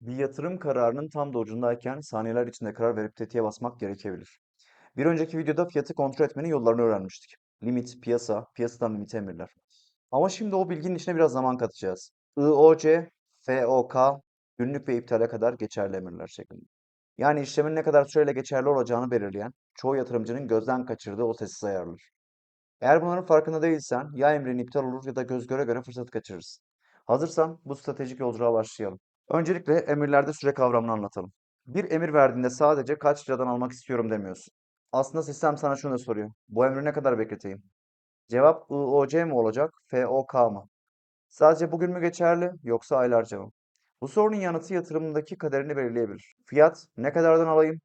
Bir yatırım kararının tam da ucundayken saniyeler içinde karar verip tetiğe basmak gerekebilir. Bir önceki videoda fiyatı kontrol etmenin yollarını öğrenmiştik. Limit, piyasa, piyasadan limit emirler. Ama şimdi o bilginin içine biraz zaman katacağız. IOC, FOK, günlük ve iptale kadar geçerli emirler şeklinde. Yani işlemin ne kadar süreyle geçerli olacağını belirleyen, çoğu yatırımcının gözden kaçırdığı o sessiz ayarlar. Eğer bunların farkında değilsen ya emrin iptal olur ya da göz göre göre fırsatı kaçırırsın. Hazırsan bu stratejik yolculuğa başlayalım. Öncelikle emirlerde süre kavramını anlatalım. Bir emir verdiğinde sadece kaç liradan almak istiyorum demiyorsun. Aslında sistem sana şunu soruyor. Bu emri ne kadar bekleteyim? Cevap IOC mi olacak, FOK mı? Sadece bugün mü geçerli yoksa aylarca mı? Bu sorunun yanıtı yatırımındaki kaderini belirleyebilir. Fiyat ne kadardan alayım?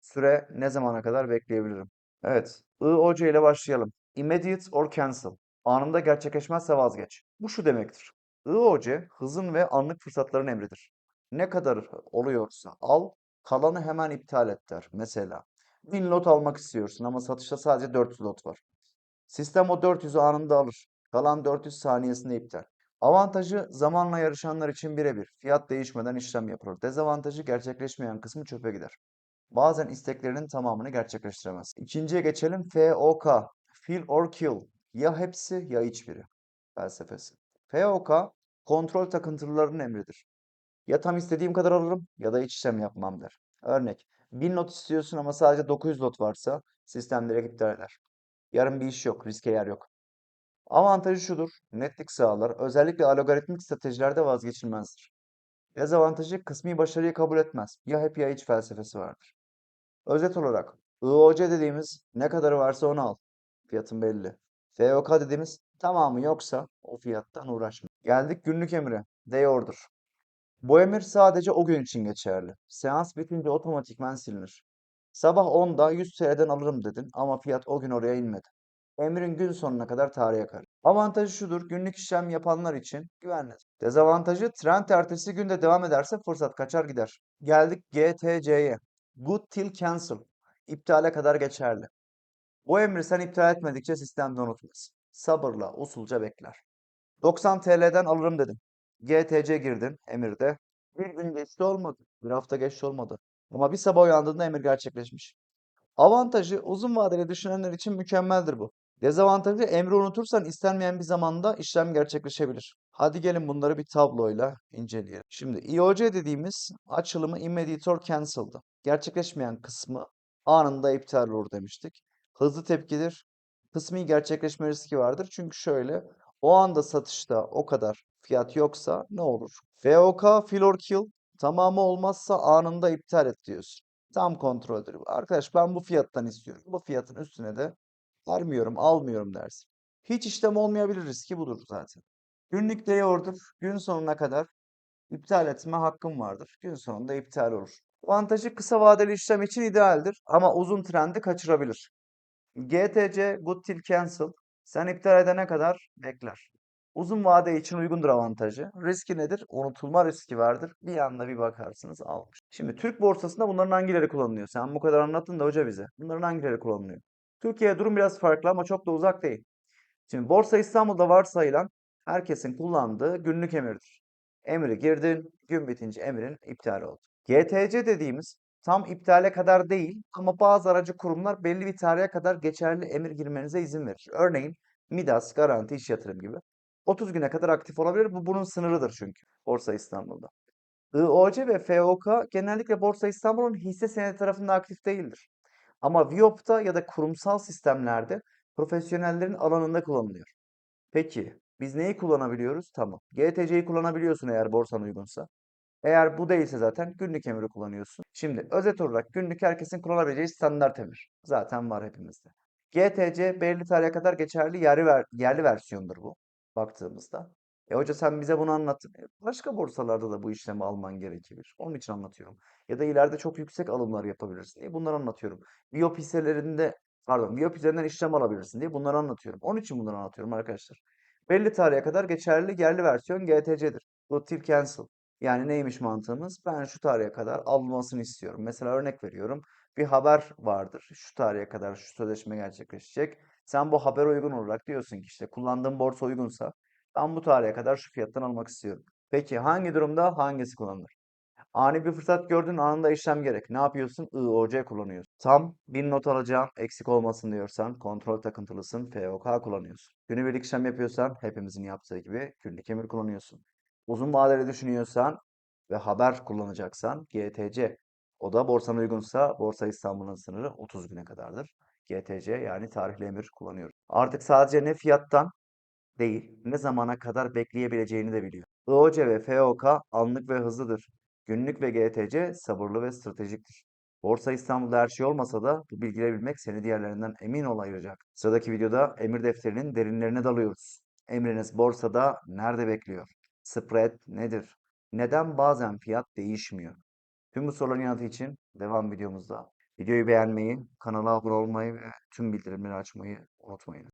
Süre ne zamana kadar bekleyebilirim? Evet, IOC ile başlayalım. Immediate or cancel. Anında gerçekleşmezse vazgeç. Bu şu demektir. IOC hızın ve anlık fırsatların emridir. Ne kadar oluyorsa al, kalanı hemen iptal et der. Mesela 1000 lot almak istiyorsun ama satışta sadece 400 lot var. Sistem o 400'ü anında alır. Kalan 400 saniyesinde iptal. Avantajı zamanla yarışanlar için birebir. Fiyat değişmeden işlem yapılır. Dezavantajı gerçekleşmeyen kısmı çöpe gider. Bazen isteklerinin tamamını gerçekleştiremez. İkinciye geçelim. FOK. Fill or kill. Ya hepsi ya hiçbiri. Felsefesi. FOK kontrol takıntılarının emridir. Ya tam istediğim kadar alırım ya da hiç işlem yapmam der. Örnek 1000 lot istiyorsun ama sadece 900 lot varsa sistem direkt iptal eder. Yarın bir iş yok, riske yer yok. Avantajı şudur, netlik sağlar. Özellikle algoritmik stratejilerde vazgeçilmezdir. Dezavantajı kısmi başarıyı kabul etmez. Ya hep ya hiç felsefesi vardır. Özet olarak IOC dediğimiz ne kadarı varsa onu al. Fiyatın belli. FOK dediğimiz tamamı yoksa o fiyattan uğraşma. Geldik günlük emre. Day order. Bu emir sadece o gün için geçerli. Seans bitince otomatikman silinir. Sabah 10'da 100 TL'den alırım dedin ama fiyat o gün oraya inmedi. Emrin gün sonuna kadar tarihe kalır. Avantajı şudur, günlük işlem yapanlar için güvenli. Dezavantajı trend ertesi günde devam ederse fırsat kaçar gider. Geldik GTC'ye. Good till cancel. İptale kadar geçerli. Bu emri sen iptal etmedikçe sistemde unutmaz. Sabırla, usulca bekler. 90 TL'den alırım dedim. GTC girdin emirde. Bir gün geçti olmadı. Bir hafta geçti olmadı. Ama bir sabah uyandığında emir gerçekleşmiş. Avantajı uzun vadeli düşünenler için mükemmeldir bu. Dezavantajı emri unutursan istenmeyen bir zamanda işlem gerçekleşebilir. Hadi gelin bunları bir tabloyla inceleyelim. Şimdi IOC dediğimiz açılımı immediate or cancel'dı. Gerçekleşmeyen kısmı anında iptal olur demiştik. Hızlı tepkidir. Kısmi gerçekleşme riski vardır. Çünkü şöyle o anda satışta o kadar fiyat yoksa ne olur? FOK fill or kill tamamı olmazsa anında iptal et diyorsun. Tam kontroldür. Arkadaş ben bu fiyattan istiyorum. Bu fiyatın üstüne de vermiyorum, almıyorum dersin. Hiç işlem olmayabilir riski budur zaten. Günlük day order gün sonuna kadar iptal etme hakkım vardır. Gün sonunda iptal olur. Avantajı kısa vadeli işlem için idealdir ama uzun trendi kaçırabilir. GTC Good Till Cancel sen iptal edene kadar bekler. Uzun vade için uygundur avantajı. Riski nedir? Unutulma riski vardır. Bir anda bir bakarsınız almış. Şimdi Türk borsasında bunların hangileri kullanılıyor? Sen bu kadar anlattın da hoca bize. Bunların hangileri kullanılıyor? Türkiye durum biraz farklı ama çok da uzak değil. Şimdi Borsa İstanbul'da varsayılan herkesin kullandığı günlük emirdir. Emri girdin, gün bitince emrin iptal oldu. GTC dediğimiz tam iptale kadar değil ama bazı aracı kurumlar belli bir tarihe kadar geçerli emir girmenize izin verir. Örneğin Midas, Garanti, İş Yatırım gibi. 30 güne kadar aktif olabilir. Bu bunun sınırıdır çünkü Borsa İstanbul'da. IOC ve FOK genellikle Borsa İstanbul'un hisse senedi tarafında aktif değildir. Ama VIOP'ta ya da kurumsal sistemlerde profesyonellerin alanında kullanılıyor. Peki biz neyi kullanabiliyoruz? Tamam. GTC'yi kullanabiliyorsun eğer borsan uygunsa. Eğer bu değilse zaten günlük emiri kullanıyorsun. Şimdi özet olarak günlük herkesin kullanabileceği standart emir. Zaten var hepimizde. GTC belirli tarihe kadar geçerli yerli, ver, yerli versiyondur bu baktığımızda. E hoca sen bize bunu anlattın. E, başka borsalarda da bu işlemi alman gerekebilir. Onun için anlatıyorum. Ya da ileride çok yüksek alımlar yapabilirsin diye bunları anlatıyorum. Viyop hisselerinde pardon Viyop üzerinden işlem alabilirsin diye bunları anlatıyorum. Onun için bunları anlatıyorum arkadaşlar. Belli tarihe kadar geçerli yerli versiyon GTC'dir. Bu till cancel. Yani neymiş mantığımız? Ben şu tarihe kadar alınmasını istiyorum. Mesela örnek veriyorum. Bir haber vardır. Şu tarihe kadar şu sözleşme gerçekleşecek. Sen bu haber uygun olarak diyorsun ki işte kullandığım borsa uygunsa ben bu tarihe kadar şu fiyattan almak istiyorum. Peki hangi durumda hangisi kullanılır? Ani bir fırsat gördün anında işlem gerek. Ne yapıyorsun? IOC kullanıyorsun. Tam bir not alacağım eksik olmasın diyorsan kontrol takıntılısın FOK kullanıyorsun. Günübirlik işlem yapıyorsan hepimizin yaptığı gibi günlük emir kullanıyorsun. Uzun vadeli düşünüyorsan ve haber kullanacaksan GTC. O da borsana uygunsa Borsa İstanbul'un sınırı 30 güne kadardır. GTC yani tarihli emir kullanıyoruz. Artık sadece ne fiyattan değil, ne zamana kadar bekleyebileceğini de biliyor. IOC ve FOK anlık ve hızlıdır. Günlük ve GTC sabırlı ve stratejiktir. Borsa İstanbul'da her şey olmasa da bu bilgileri bilmek seni diğerlerinden emin ol ayıracak. Sıradaki videoda emir defterinin derinlerine dalıyoruz. Emriniz borsada nerede bekliyor? Spread nedir? Neden bazen fiyat değişmiyor? Tüm bu soruların yanıtı için devam videomuzda. Videoyu beğenmeyi, kanala abone olmayı ve tüm bildirimleri açmayı unutmayın.